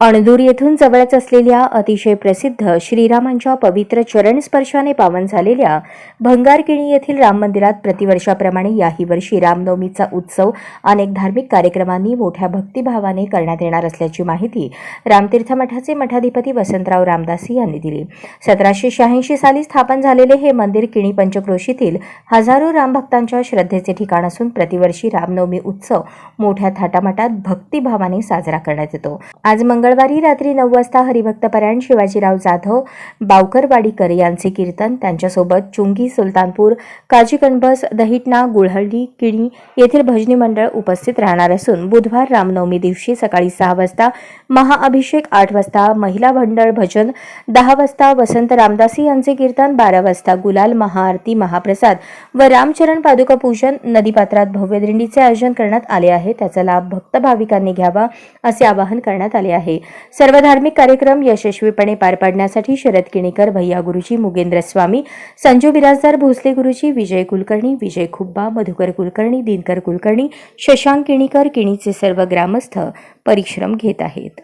अणदूर येथून जवळच असलेल्या अतिशय प्रसिद्ध श्रीरामांच्या पवित्र चरण स्पर्शाने पावन झालेल्या भंगारकिणी येथील राम मंदिरात प्रतिवर्षाप्रमाणे याही वर्षी रामनवमीचा उत्सव अनेक धार्मिक कार्यक्रमांनी मोठ्या भक्तिभावाने करण्यात येणार असल्याची माहिती रामतीर्थ मठाचे मठाधिपती वसंतराव रामदासी यांनी दिली. सतराशे शहाऐंशी साली स्थापन झालेले हे मंदिर किणी पंचक्रोशीतील हजारो रामभक्तांच्या श्रद्धेचे ठिकाण असून प्रतिवर्षी रामनवमी उत्सव मोठ्या थाटामाटात भक्तिभावाने साजरा करण्यात येतो. आज मंगळवारी रात्री नऊ वाजता हरिभक्तपरायण शिवाजीराव जाधव बावकरवाडीकर यांचे कीर्तन त्यांच्यासोबत चुंगी सुलतानपूर काजी कणबस दहिटणा गुळहळ्ळी किणी येथील भजनी मंडळ उपस्थित राहणार असून बुधवार रामनवमी दिवशी सकाळी सहा वाजता महाअभिषेक आठ वाजता महिला मंडळ भजन दहा वाजता वसंत रामदासी यांचे कीर्तन बारा वाजता गुलाल महाआरती महाप्रसाद व रामचरण पादुका पूजन नदीपात्रात भव्य दिंडीचे आयोजन करण्यात आले आहे. त्याचा लाभ भक्त भाविकांनी घ्यावा असे आवाहन करण्यात आले आहे. आहे. सर्व धार्मिक कार्यक्रम यशस्वीपणे पार पाडण्यासाठी शरद किणीकर भैया गुरुजी मुगेंद्र स्वामी संजू बिराजदार भोसले गुरुजी विजय कुलकर्णी विजय खुब्बा मधुकर कुलकर्णी दिनकर कुलकर्णी शशांक किणीकर किणीचे सर्व ग्रामस्थ परिश्रम घेत आहेत.